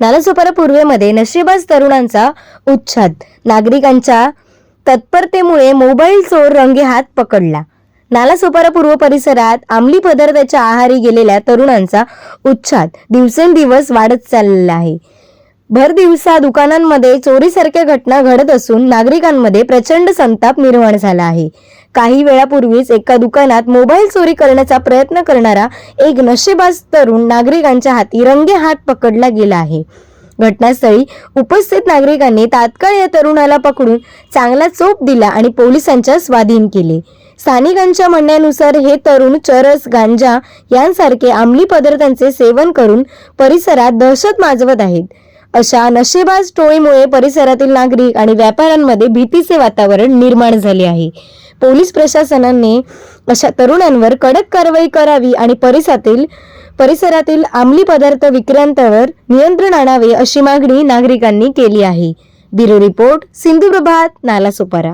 नालासोपारा पूर्वेमध्ये नशिबाज तरुणांचा उच्छाद. नागरिकांच्या तत्परतेमुळे मोबाईल चोर रंगे हात पकडला. नालासोपारा पूर्व परिसरात अंमली पदार्थाच्या आहारी गेलेल्या तरुणांचा उच्छाद. दिवसेंदिवस वाढत चाललेला आहे. भर दिवसा दुकानांमध्ये चोरीसारख्या घटना घडत असून नागरिकांमध्ये प्रचंड संताप निर्माण झाला आहे. काही वेळापूर्वीच एका दुकानात मोबाईल चोरी करण्याचा प्रयत्न करणारा एक नशेबाज तरुण नागरिकांच्या हाती रंगे हात पकडला गेला आहे. घटनास्थळी उपस्थित नागरिकांनी तात्काळ या तरुणाला पकडून चांगला चोप दिला आणि पोलिसांच्या स्वाधीन केले. स्थानिकांच्या म्हणण्यानुसार हे तरुण चरस गांजा यांसारखे अंमली पदार्थांचे सेवन करून परिसरात दहशत माजवत आहेत. अशा नशेबाज टोळीमुळे परिसरातील नागरिक आणि व्यापाऱ्यांमध्ये भीतीचे वातावरण निर्माण झाले आहे. पोलीस प्रशासनाने अशा तरुणांवर कडक कारवाई करावी आणि परिसरातील परिसरातील अंमली पदार्थ विक्रांतावर नियंत्रण आणावे अशी मागणी नागरिकांनी केली आहे. Bureau report Sindhuprabhat Nalasopara.